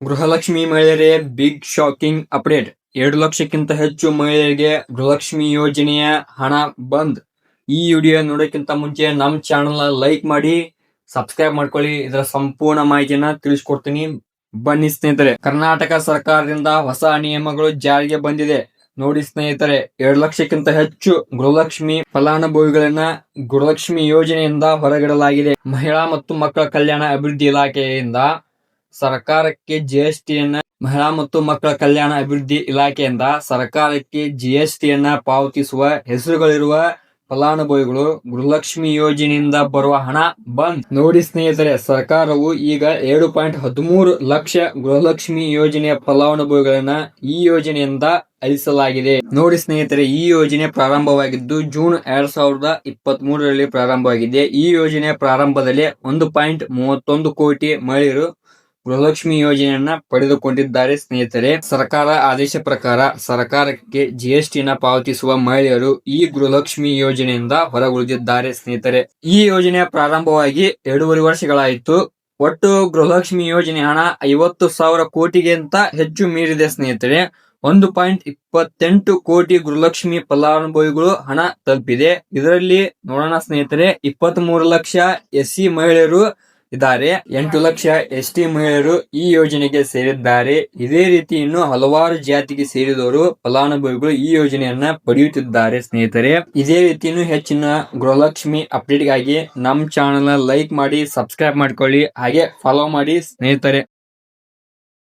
ಗೃಹಲಕ್ಷ್ಮಿ ಮಹಿಳೆಯರೇ big shocking update ಎರಡು ಲಕ್ಷಕ್ಕಿಂತ ಹೆಚ್ಚು ಮಹಿಳೆಯರಿಗೆ ಗೃಹಲಕ್ಷ್ಮಿ ಯೋಜನೆಯ ಹಣ ಬಂದ್. ಈ ವಿಡಿಯೋ ನೋಡೋಕ್ಕಿಂತ ಮುಂಚೆ ನಮ್ಮ ಚಾನಲ್ ಲೈಕ್ ಮಾಡಿ ಸಬ್ಸ್ಕ್ರೈಬ್ ಮಾಡ್ಕೊಳ್ಳಿ. ಇದರ ಸಂಪೂರ್ಣ ಮಾಹಿತಿಯನ್ನ ತಿಳಿಸ್ಕೊಡ್ತೀನಿ. ಬನ್ನಿ ಸ್ನೇಹಿತರೆ, ಕರ್ನಾಟಕ ಸರ್ಕಾರದಿಂದ ಹೊಸ ನಿಯಮಗಳು ಜಾರಿಗೆ ಬಂದಿದೆ. ನೋಡಿ ಸ್ನೇಹಿತರೆ, ಎರಡು ಲಕ್ಷಕ್ಕಿಂತ ಹೆಚ್ಚು ಗೃಹಲಕ್ಷ್ಮಿ ಫಲಾನುಭವಿಗಳನ್ನ ಗೃಹಲಕ್ಷ್ಮಿ ಯೋಜನೆಯಿಂದ ಹೊರಗಿಡಲಾಗಿದೆ. ಮಹಿಳಾ ಮತ್ತು ಮಕ್ಕಳ ಕಲ್ಯಾಣ ಅಭಿವೃದ್ಧಿ ಇಲಾಖೆಯಿಂದ ಸರ್ಕಾರಕ್ಕೆ ಜಿಎಸ್ಟಿಯನ್ನ ಮಹಿಳಾ ಮತ್ತು ಮಕ್ಕಳ ಕಲ್ಯಾಣ ಅಭಿವೃದ್ಧಿ ಇಲಾಖೆಯಿಂದ ಸರ್ಕಾರಕ್ಕೆ ಜಿಎಸ್ಟಿಯನ್ನ ಪಾವತಿಸುವ ಹೆಸರುಗಳಿರುವ ಫಲಾನುಭವಿಗಳು ಗೃಹಲಕ್ಷ್ಮಿ ಯೋಜನೆಯಿಂದ ಬರುವ ಹಣ ಬಂದ್. ನೋಡಿ ಸ್ನೇಹಿತರೆ, ಸರ್ಕಾರವು ಈಗ ಏಳು ಪಾಯಿಂಟ್ ಹದಿಮೂರು ಲಕ್ಷ ಗೃಹಲಕ್ಷ್ಮಿ ಯೋಜನೆಯ ಫಲಾನುಭವಿಗಳನ್ನ ಈ ಯೋಜನೆಯಿಂದ ಅಳಿಸಲಾಗಿದೆ. ನೋಡಿ ಸ್ನೇಹಿತರೆ, ಈ ಯೋಜನೆ ಪ್ರಾರಂಭವಾಗಿದ್ದು ಜೂನ್ ಎರಡ್ ಸಾವಿರದ ಇಪ್ಪತ್ತ್ ಪ್ರಾರಂಭವಾಗಿದೆ. ಈ ಯೋಜನೆಯ ಪ್ರಾರಂಭದಲ್ಲಿ ಒಂದು ಪಾಯಿಂಟ್ ಮೂವತ್ತೊಂದು ಕೋಟಿ ಮಹಿಳೆಯರು ಗೃಹಲಕ್ಷ್ಮಿ ಯೋಜನೆಯನ್ನ ಪಡೆದುಕೊಂಡಿದ್ದಾರೆ ಸ್ನೇಹಿತರೆ. ಸರ್ಕಾರ ಆದೇಶ ಪ್ರಕಾರ ಸರ್ಕಾರಕ್ಕೆ ಜಿಎಸ್ಟಿನ ಪಾವತಿಸುವ ಮಹಿಳೆಯರು ಈ ಗೃಹಲಕ್ಷ್ಮಿ ಯೋಜನೆಯಿಂದ ಹೊರಗುಳಿದಿದ್ದಾರೆ ಸ್ನೇಹಿತರೆ. ಈ ಯೋಜನೆಯ ಪ್ರಾರಂಭವಾಗಿ ಎರಡೂವರೆ ವರ್ಷಗಳಾಯಿತು. ಒಟ್ಟು ಗೃಹಲಕ್ಷ್ಮಿ ಯೋಜನೆ ಹಣ ಐವತ್ತು ಸಾವಿರ ಕೋಟಿಗಿಂತ ಹೆಚ್ಚು ಮೀರಿದೆ ಸ್ನೇಹಿತರೆ. ಒಂದು ಪಾಯಿಂಟ್ ಇಪ್ಪತ್ತೆಂಟು ಕೋಟಿ ಗೃಹಲಕ್ಷ್ಮಿ ಫಲಾನುಭವಿಗಳು ಹಣ ತಲುಪಿದೆ. ಇದರಲ್ಲಿ ನೋಡೋಣ ಸ್ನೇಹಿತರೆ ಇಪ್ಪತ್ತ್ ಮೂರು ಲಕ್ಷ ಎಸ್ಸಿ ಮಹಿಳೆಯರು ಇದ್ದಾರೆ. ಎಂಟು ಲಕ್ಷ ಎಸ್ ಟಿ ಮಹಿಳೆಯರು ಈ ಯೋಜನೆಗೆ ಸೇರಿದ್ದಾರೆ. ಇದೇ ರೀತಿ ಇನ್ನು ಹಲವಾರು ಜಾತಿಗೆ ಸೇರಿದವರು ಫಲಾನುಭವಿಗಳು ಈ ಯೋಜನೆಯನ್ನ ಪಡೆಯುತ್ತಿದ್ದಾರೆ ಸ್ನೇಹಿತರೆ. ಇದೇ ರೀತಿ ಹೆಚ್ಚಿನ ಗೃಹಲಕ್ಷ್ಮಿ ಅಪ್ಡೇಟ್ಗಾಗಿ ನಮ್ಮ ಚಾನಲ್ ಲೈಕ್ ಮಾಡಿ, ಸಬ್ಸ್ಕ್ರೈಬ್ ಮಾಡ್ಕೊಳ್ಳಿ, ಹಾಗೆ ಫಾಲೋ ಮಾಡಿ ಸ್ನೇಹಿತರೆ.